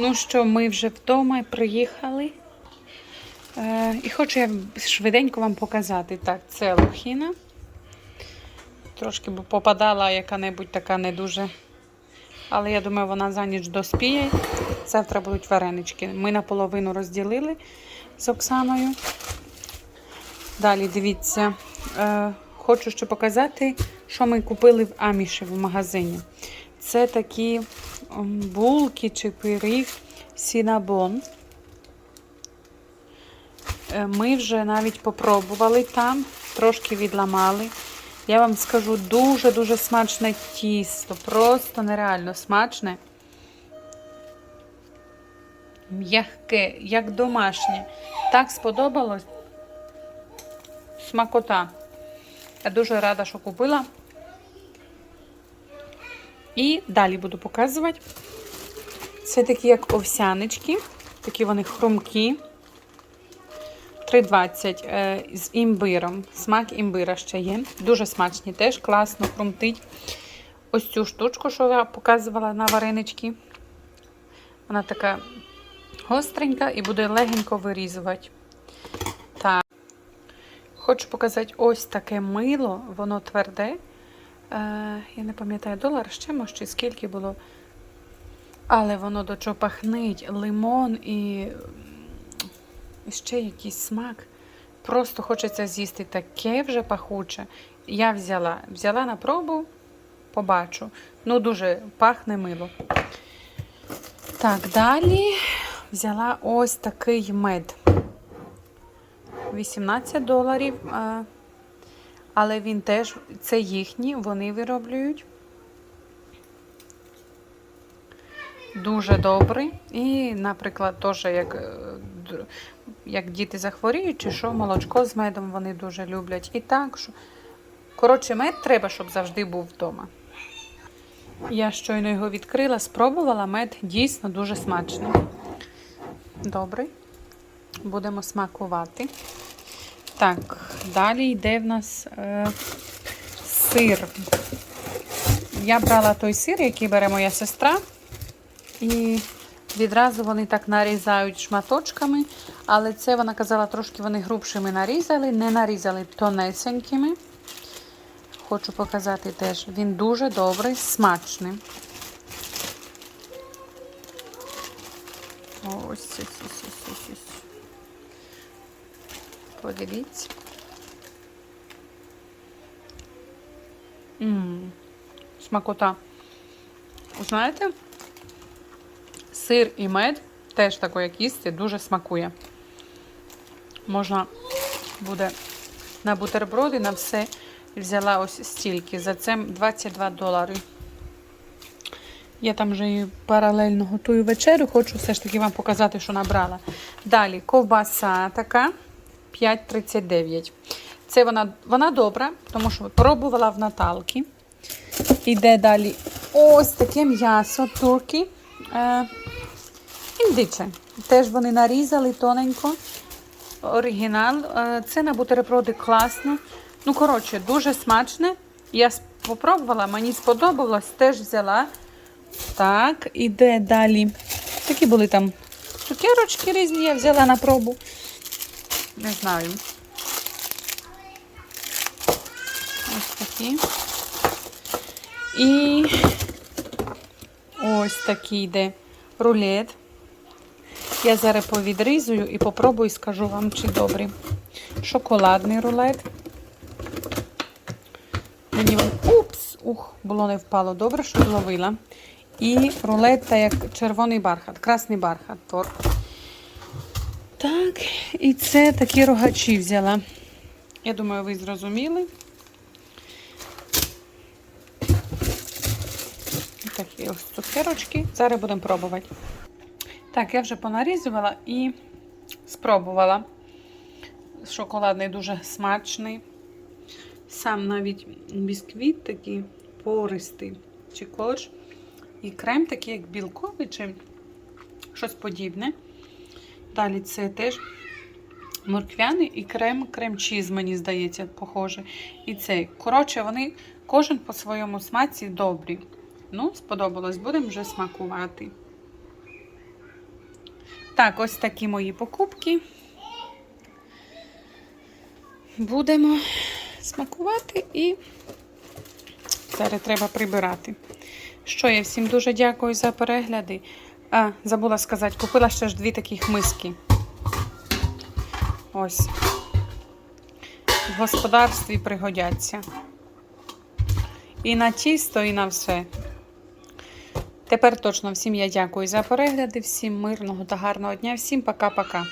Ну що, ми вже вдома приїхали. Е, і хочу я швиденько вам показати. Так, це лохіна. Трошки б попадала яка-небудь така не дуже. Але я думаю, вона за ніч доспіє. Завтра будуть варенички. Ми наполовину розділили з Оксаною. Далі дивіться, е, хочу ще показати, що ми купили в Аміші в магазині. Це такі булки чи пиріг Сінабон. Е, Ми вже навіть попробували там, трошки відламали. Я вам скажу, дуже-дуже смачне тісто, просто нереально смачне. М'яке, як домашнє. Так сподобалось. Смакота. Я дуже рада, що купила. І далі буду показувати. Це такі, як овсянички. Такі вони хрумкі. 3,20 е, з імбиром. Смак імбира ще є. Дуже смачні, теж класно хрумтить. Ось цю штучку, що я показувала на варенички. Вона така гостренька і буде легенько вирізувати. Так. Хочу показати ось таке мило, воно тверде. Е, я не пам'ятаю, долар ще може, чи скільки було. Але воно до чого пахнить, лимон і і ще якийсь смак. Просто хочеться з'їсти таке вже пахуче. Я взяла. Взяла на пробу, побачу. Ну, дуже пахне мило. Так, далі взяла ось такий мед. 18 доларів. Але він теж, це їхні, вони вироблюють. Дуже добрий. І, наприклад, теж як, е, як діти захворіють, чи що, молочко з медом вони дуже люблять. І так, що. Коротше, мед треба, щоб завжди був вдома. Я щойно його відкрила, спробувала мед дійсно дуже смачний. Добрий. Будемо смакувати. Так, далі йде в нас е, сир. Я брала той сир, який бере моя сестра. І відразу вони так нарізають шматочками. Але це вона казала, трошки вони грубшими нарізали, не нарізали тонесенькими. Хочу показати теж. Він дуже добрий, смачний. Ось, ось, ось, ось, ось. Подивіться. Ммм, смакота. Знаєте, сир і мед теж тако, як їсти, дуже смакує. Можна буде на бутерброди, на все. Взяла ось стільки. За це 22 долари. Я там вже і паралельно готую вечерю, хочу все ж таки вам показати, що набрала. Далі ковбаса така 5,39. Це вона вона добра, тому що пробувала в Наталки. Іде далі ось таке м'ясо турки. Е, індиче. Теж вони нарізали тоненько. Оригінал. Е, це на бутерброди класно. Ну, коротше, дуже смачне. Я спробувала, мені сподобалось, теж взяла. Так, іде далі. Такі були там цукерочки різні, я взяла на пробу. Не знаю. Ось такі. І ось такий йде рулет. Я зараз повідрізую і попробую скажу вам, чи добрий. Шоколадний рулет. Мені. Упс! Ух, було не впало. Добре, що зловила. І рулет, та як червоний бархат, красний бархат. торт. Так, і це такі рогачі взяла. Я думаю, ви зрозуміли. Такі ось цукерочки. Зараз будемо пробувати. Так, я вже понарізувала і спробувала. Шоколадний дуже смачний. Сам навіть бісквіт такий пористий чи корж. І крем такий, як білковий, чи щось подібне. Далі це теж морквяний і крем крем-чіз, мені здається, похоже. І цей. Коротше, вони кожен по своєму смаці добрі. Ну, сподобалось, будемо вже смакувати. Так, ось такі мої покупки. Будемо смакувати і зараз треба прибирати. Що я всім дуже дякую за перегляди. А, забула сказати, купила ще ж дві таких миски. Ось. В господарстві пригодяться. І на тісто, і на все. Тепер точно всім я дякую за перегляди, всім мирного та гарного дня, всім пока-пока.